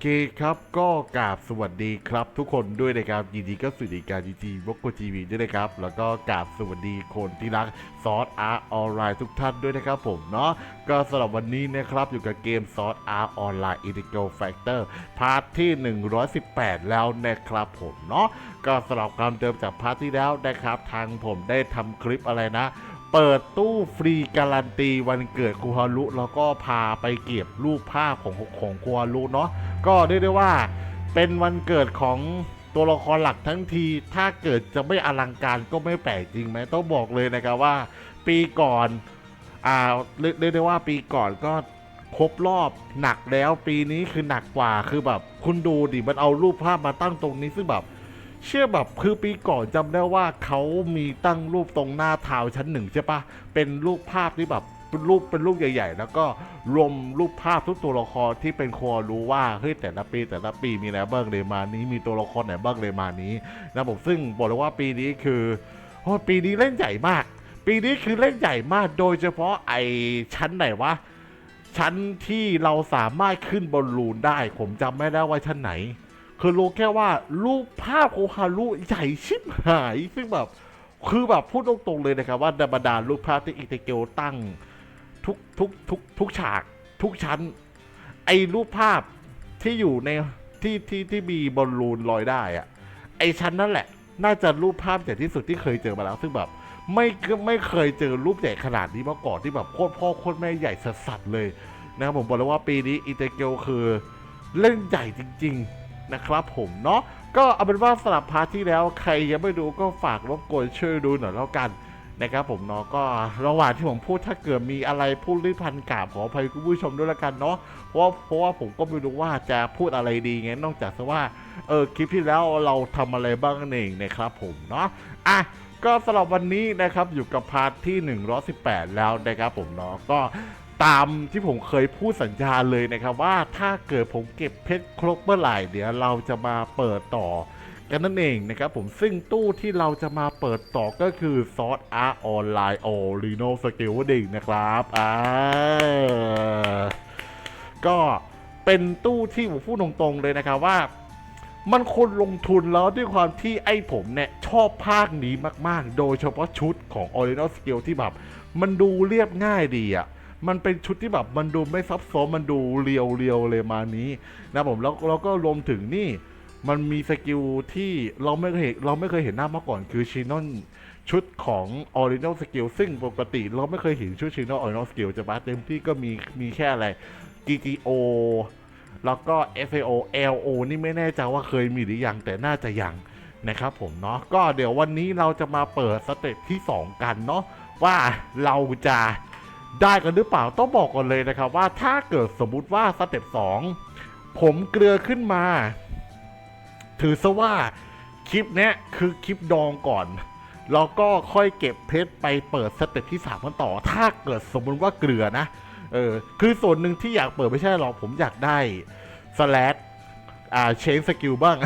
เคครับก็กราบสวัสดีครับทุกคนด้วยนะครับยินดีก็สู่รายการจีจีวกโกจีวีด้วยนะครับ แล้วก็กราบสวัสดีคนที่รักซอสอาร์ออนไลน์ทุกท่านด้วยนะครับผมเนาะก็สำหรับวันนี้นะครับอยู่กับเกมซอสอาร์ออนไลน์อินดิโกแฟกเตอร์พาร์ทที่ 118 แล้วนะครับผมเนาะก็สำหรับคำเดิมจากพาร์ทที่แล้วนะครับทางผมได้ทำคลิปอะไรนะ เปิดตู้ฟรีการันตีวันเกิดคูฮารุแล้วก็พาไปเก็บรูปภาพของของคูฮารุเนาะก็เรียกได้ว่าเป็นวันเกิดของตัวละครหลักทั้งที ถ้าเกิดจะไม่อลังการก็ไม่แปลกจริงไหมต้องบอกเลยนะครับว่า ปีก่อนอ่าเรียกเรียกได้ว่าปีก่อนก็ครบรอบหนักแล้วปีนี้คือหนักกว่าคือแบบ คุณดูดิมันเอารูปภาพมาตั้งตรงนี้ซึ่งแบบ เชื่อแบบคือปีก่อนจำได้ว่าเขามีตั้งรูปตรงหน้าเท้าชั้นหนึ่งใช่ปะเป็นรูปภาพที่แบบเป็นรูปเป็นรูปใหญ่ ๆ แล้วก็รวมรูปภาพทุกตัวละครที่เป็นคอรู้ว่าเฮ้ยแต่ละปีแต่ละปีมีอะไรบ้างเลยมานี้ มีตัวละครไหนบ้างเลยมานี้นะผมซึ่งบอกเลยว่าปีนี้คือโอ้ปีนี้เล่นใหญ่มาก ปีนี้คือเล่นใหญ่มาก โดยเฉพาะไอชั้นไหนวะชั้นที่เราสามารถขึ้นบอลลูนได้ ผมจำไม่ได้ว่าชั้นไหน คือรู้แค่ว่ารูปภาพโคฮารุใหญ่ชิบหาย ซึ่งแบบ คือแบบพูดตรงๆเลยนะครับ ว่าบรรดารูปภาพที่อิเตเกลตั้งทุกทุกทุกทุกฉาก ทุกชั้น ไอ้รูปภาพที่อยู่ในที่ที่ที่มีบอลลูนลอยได้อะไอ้ชั้นนั่นแหละ น่าจะรูปภาพใหญ่ที่สุดที่เคยเจอมาแล้ว ซึ่งแบบไม่ไม่เคยเจอรูปใหญ่ขนาดนี้มาก่อนที่แบบโคตรพ่อโคตรแม่ใหญ่สัสๆเลยนะครับผมบอกเลยว่าปีนี้อิเตเกลคือเล่นใหญ่จริง ๆ นะครับผมเนาะก็เอาเป็นว่าสลับพาร์ทที่แล้วใครยังไม่ดูก็ฝากรบกวนช่วยดูหน่อยแล้วกันนะครับผมเนาะก็ระหว่างที่ผมพูดถ้าเกิดมีอะไรพูดรีบพันกาบขออภัยคุณผู้ชมด้วยละกันเนาะเพราะเพราะว่าผมก็ไม่รู้ว่าจะพูดอะไรดีไงนอกจากว่าเออคลิปที่แล้วเราทำอะไรบ้างนั่เองนะครับผมเนาะอะก็สำหรับวันนี้นะครับอยู่กับพาร์ทที่ 118 แล้วนะครับผมเนาะก็ ตามที่ผมเคยพูดสัญญาเลยนะครับว่าถ้าเกิดผมเก็บเพชรครบเมื่อไหร่เดี๋ยวเราจะมาเปิดต่อกันนั่นเองนะครับผมซึ่งตู้ที่เราจะมาเปิดต่อก็คือซอสอาร์ออนไลน์โอรีโนสเกลดิ่งนะครับอ่าก็เป็นตู้ที่ผมพูดตรงๆเลยนะครับว่า มันคนลงทุนแล้วด้วยความที่ไอ้ผมเนี่ย ชอบภาคนี้มากๆ โดยเฉพาะชุดของ Original Skill ที่แบบ มันดูเรียบง่ายดีอะ มันเป็นชุดที่แบบมันดูไม่ซับซ้อนมันดูเรียวเรียวเลยมานี้นะผมแล้วแล้วก็รวมถึงนี่มันมีสกิลที่เราไม่เคยเราไม่เคยเห็นหน้ามาก่อนคือชินอนชุดของ Original Skill ซึ่งปกติเราไม่เคยเห็นชุดชินอน Original Skill จะปะเต็มที่ก็มีมีแค่อะไร GTO แล้วก็ FAO LO นี่ไม่แน่ใจว่าเคยมีหรือยังแต่น่าจะยังนะครับผมเนาะก็เดี๋ยววันนี้เราจะมาเปิดสเต็ปที่ 2 กันเนาะว่าเราจะ ได้กันหรือเปล่าต้องบอกก่อนเลยนะครับว่าถ้าเกิดสมมุติว่าสเต็ป2ผมเกลือขึ้นมา ถือซะว่าคลิปเนี้ยคือคลิปดองก่อนแล้วก็ค่อยเก็บเพชรไปเปิดสเต็ปที่3กันต่อ ถ้าเกิดสมมุติว่าเกลือนะ เออ คือส่วนหนึ่งที่อยากเปิดไม่ใช่หรอก ผมอยากได้สแลชอ่าเชนสกิลบ้าง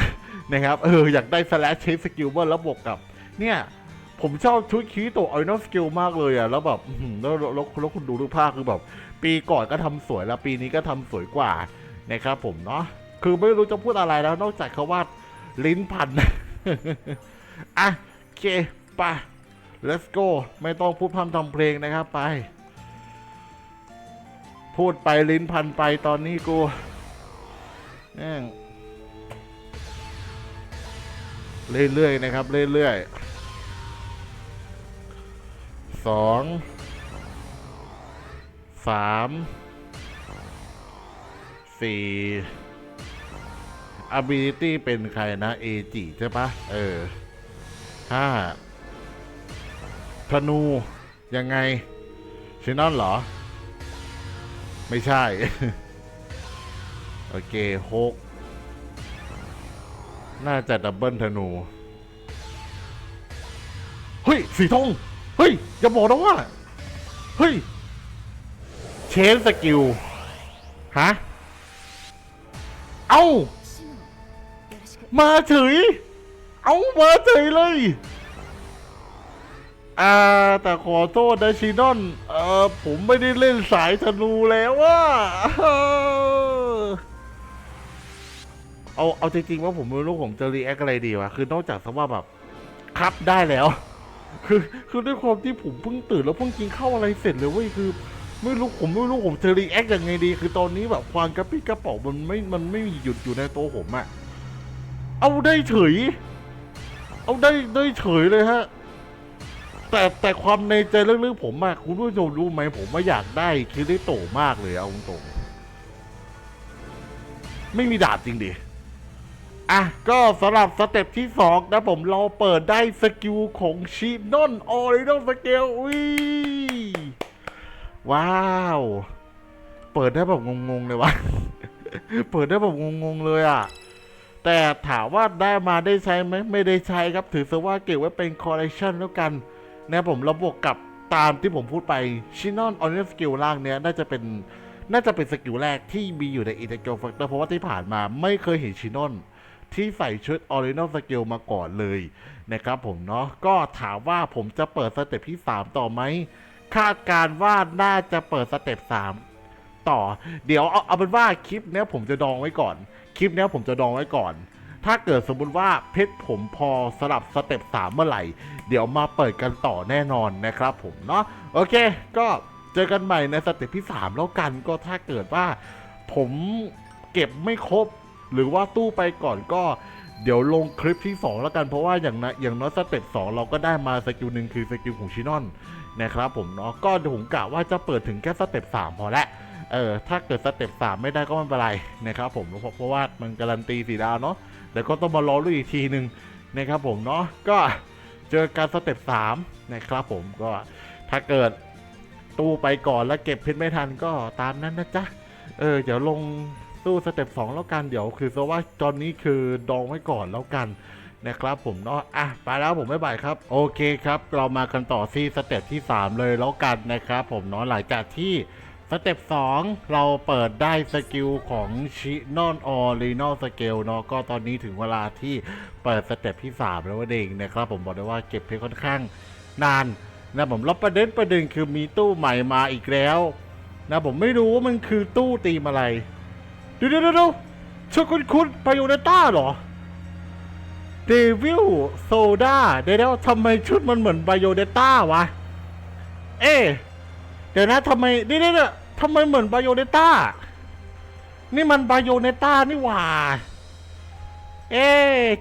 นะครับ เออ อยากได้สแลชเชนสกิลบ้างแล้วบวกกับ เนี่ย ผมชอบชุดคีโตออยนอสกิลมากเลยอะแล้วแบบแล้วแล้วแล้วแล้วคุณดูรูปภาพคือแบบ ปีก่อนก็ทำสวยแล้วปีนี้ก็ทำสวยกว่านะครับผมเนาะคือไม่รู้จะพูดอะไรแล้ว นอกจากเขาว่าลิ้นพันอะโอเคไป let's go ไม่ต้องพูดพร่ำทำเพลงนะครับไป พูดไปลิ้นพันไปตอนนี้กูแม่งเรื่อยๆนะครับ เรื่อยๆ สองสามสี่ ability เป็นใครนะเอจิใช่ปะเออห้าธนู ยังไงชินอนเหรอ ไม่ใช่ โอเคหกน่าจะดับเบิลธนู เฮ้ย สีทอง อย่าบอกนะว่า เฮ้ย เชนสกิล ฮะ เอ้า มาเฉย เอามาเฉยเลย อ่า แต่ขอโทษนะชินอน เออผมไม่ได้เล่นสายธนูแล้วว่าเอา เอาจริงๆว่าผมไม่รู้ผมจะรีแอคอะไรดีวะ คือนอกจากสว่าแบบ ครับได้แล้ว คือคือด้วยความที่ผมเพิ่งตื่นแล้วเพิ่งกินข้าวอะไรเสร็จเลยเว้ยคือ ไม่รู้ผมไม่รู้ผมจะรีแอคยังไงดี คือตอนนี้แบบความกระปี้กระเป๋ามันไม่มันไม่มีหยุดอยู่ในตัวผมอะเอาได้เฉย เอาได้ได้เฉยเลยฮะ แต่แต่ความในใจลึกๆผมอะคุณผู้ชมรู้ไหมผมว่าอยากได้คิริโตมากเลยเอาตรงๆไม่มีดาบจริงดิ อะ ก็สำหรับสเต็ปที่สองนะผมเราเปิดได้สกิลของชีนอนออริโนสเกลอุ้ยว้าว เปิดได้แบบงงๆเลยวะ เปิดได้แบบงงๆเลยอะ แต่ถามว่าได้มาได้ใช้ไหมไม่ได้ใช้ครับ ถือซะว่าเก็บไว้เป็นคอลเลคชันแล้วกันนะผมระบวกกับตามที่ผมพูดไปชินอนออริโนสกิลล่างเนี้ยน่าจะเป็นน่าจะเป็นสกิลแรกที่มีอยู่ในอินเตอร์เกลแฟกเตอร์เพราะว่าที่ผ่านมาไม่เคยเห็นชินอน ที่ใส่ชุดออริจิน l ลสเกลมาก่อนเลยนะครับผมเนาะก็ถามว่าผมจะเปิดสเต็ปที่ 3 ต่อไหม คาดการณ์ว่าน่าจะเปิดสเต็ป3ต่อ เดี๋ยวเอาเอาเป็นว่าคลิปเนี้ยผมจะดองไว้ก่อน คลิปเนี้ยผมจะดองไว้ก่อน ถ้าเกิดสมมุติว่าเพชรผมพอสลับสเต็ป3เมื่อไหร่ เดี๋ยวมาเปิดกันต่อแน่นอนนะครับผมเนาะโอเค ก็เจอกันใหม่ในสเต็ปที่ 3 แล้วกันก็ถ้าเกิดว่าผมเก็บไม่ครบ หรือว่าตู้ไปก่อนก็เดี๋ยวลงคลิปที่ 2 แล้วกันเพราะว่าอย่างนะอย่างน้อยสเต็ป2เราก็ได้มาสกิลหนึ่งคือสกิลของชินอนนะครับผมเนาะก็ผมกะว่าจะเปิดถึงแค่สเต็ป3พอละเออถ้าเกิดสเต็ป3ไม่ได้ก็ไม่เป็นไรนะครับผมเพราะเพราะว่ามันการันตีสีดาวเนาะแต่ก็ต้องมารอรู้อีกทีหนึ่งนะครับผมเนาะก็เจอการสเต็ป3นะครับผมก็ถ้าเกิดตู้ไปก่อนแล้วเก็บเพชรไม่ทันก็ตามนั้นนะจ๊ะเออเดี๋ยวลง ตู้สเต็ป2แล้วกันเดี๋ยวคือซะว่าตอนนี้คือดองไว้ก่อนแล้วกันนะครับผมเนาะอะไปแล้วผมไม่บ่ายครับ โอเคครับ เรามากันต่อที่สเต็ปที่ 3 เลยแล้วกันนะครับผมเนาะหลังจากที่สเต็ป2เราเปิดได้สกิลของชินอนออรินอลสเกลเนาะก็ตอนนี้ถึงเวลาที่เปิดสเต็ปที่ 3 แล้วเองนะครับผมบอกได้ว่าเก็บเพชรค่อนข้างนานนะผมรับประเด็นประเด็นคือมีตู้ใหม่มาอีกแล้วนะผมไม่รู้ว่ามันคือตู้ตีมอะไร เดี๋ยวเดี๋ยวเดี๋ยวชุดคุณคุณไปโอเนต้าเหรอเดวิลโซดาเดี๋ยวเดี๋ยวทำไมชุดมันเหมือนไบโอเนต้าวะ เอ๊เดี๋ยวนะทำไมเดี๋ยวเดี๋ยวเดี๋ยทำไมเหมือนไบโอเนต้า นี่มันไบโอเนต้านี่หว่า เอ๊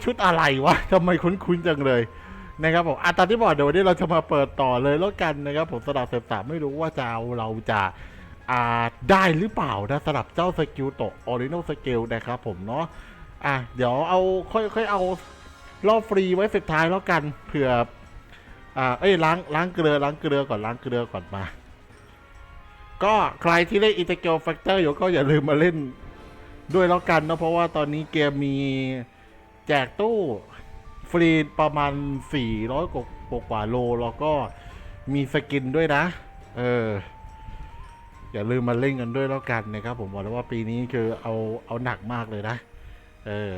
ชุดอะไรวะทำไมคุ้นๆจังเลยนะครับผมอะตอนที่บอกเดี๋ยววันนี้เราจะมาเปิดต่อเลยแล้วกันนะครับผมสลับเสพสามไม่รู้ว่าจะเอาเราจะ อ่าได้หรือเปล่านะสลับเจ้าสกิลโตออริจิน l ลสกิลนะครับผมเนาะอะเดี๋ยวเอาค่อยค่อยเอารอบฟรีไว้สุดท้ายแล้วกันเผื่ออ่าเอ้ยล้างล้างเกลือล้างเกลือก่อนล้างเกลือก่อนมา ก็ใครที่เล่นอิตาเกลแฟกเตอร์อยู่ก็อย่าลืมมาเล่นด้วยแล้วกันเนาะเพราะว่าตอนนี้เกมมีแจกตู้ฟรีประมาณ 400กว่ากว่าโล แล้วก็มีสกินด้วยนะ เออ อย่าลืมมาเล่นกันด้วยแล้วกันนะครับ ผมบอกเลยว่าปีนี้คือเอาเอาหนักมากเลยนะ เออ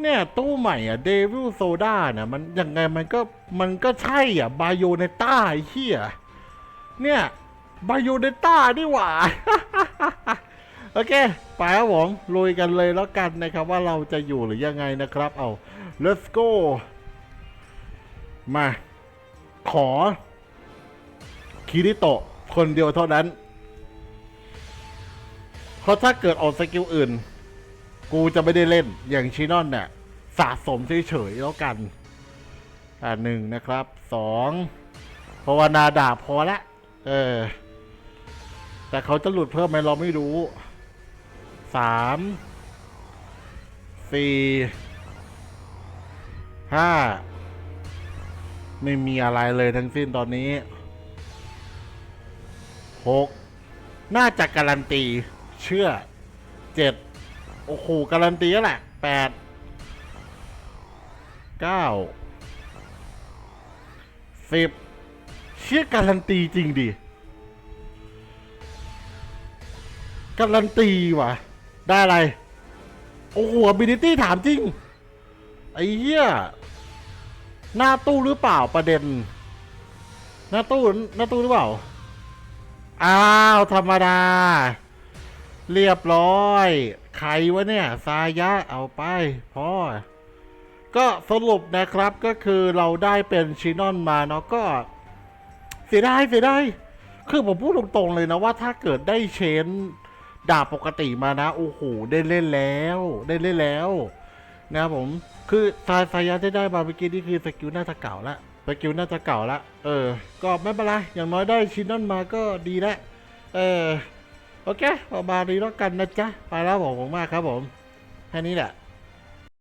เนี่ย ตู้ใหม่อะเดวิลโซดาเนี่ยมันยังไงมันก็มันก็ใช่อะบาโยเนต้าไอ้เหี้ยเนี่ยบาโยเนต้านี่หว่า โอเค ไปครับผมลุยกันเลยแล้วกันนะครับ ว่าเราจะอยู่หรือยังไงนะครับ เอา let's go มา ขอ คิริโตะ คนเดียวเท่านั้น เพราะถ้าเกิดออกสกิลอื่น กูจะไม่ได้เล่นอย่างชินอนเนี่ยสะสมเฉยๆแล้วกัน อ่าหนึ่งนะครับสองภาวนาดาบพอละ เออ แต่เขาจะหลุดเพิ่มไหมเราไม่รู้สามสี่ห้าไม่มีอะไรเลยทั้งสิ้นตอนนี้ หกน่าจะการันตีเชื่อเจ็ดโอ้โหการันตีแล้วแหละแปดเก้าสิบเชื่อการันตีจริงดิ การันตีว่ะ ได้อะไร โอ้โหบินิตี้ถามจริง ไอ้เหี้ยหน้าตู้หรือเปล่าประเด็น หน้าตู้ หน้าตู้หรือเปล่า อ้าว ธรรมดา เรียบร้อย ใครวะเนี่ย ซายะ เอาไปพ่อ ก็สรุปนะครับก็คือเราได้เป็นชินอนมาเนาะก็ เสียดายเสียดายคือผมพูดตรงๆเลยนะว่าถ้าเกิดได้เชนดาบปกติมานะ โอ้โห ได้เล่นแล้ว ได้เล่นแล้ว นะครับผม คือซายซายะที่ได้มาเมื่อกี้นี่คือสกิลน่าจะเก่าละ สกิลน่าจะเก่าละเออ ก็ไม่เป็นไร อย่างน้อยได้ชิ้นนั้นมาก็ดีละเออ โอเคประมาณนี้แล้วกันนะจ๊ะ ไปแล้วผมผมมากครับผม แค่นี้แหละ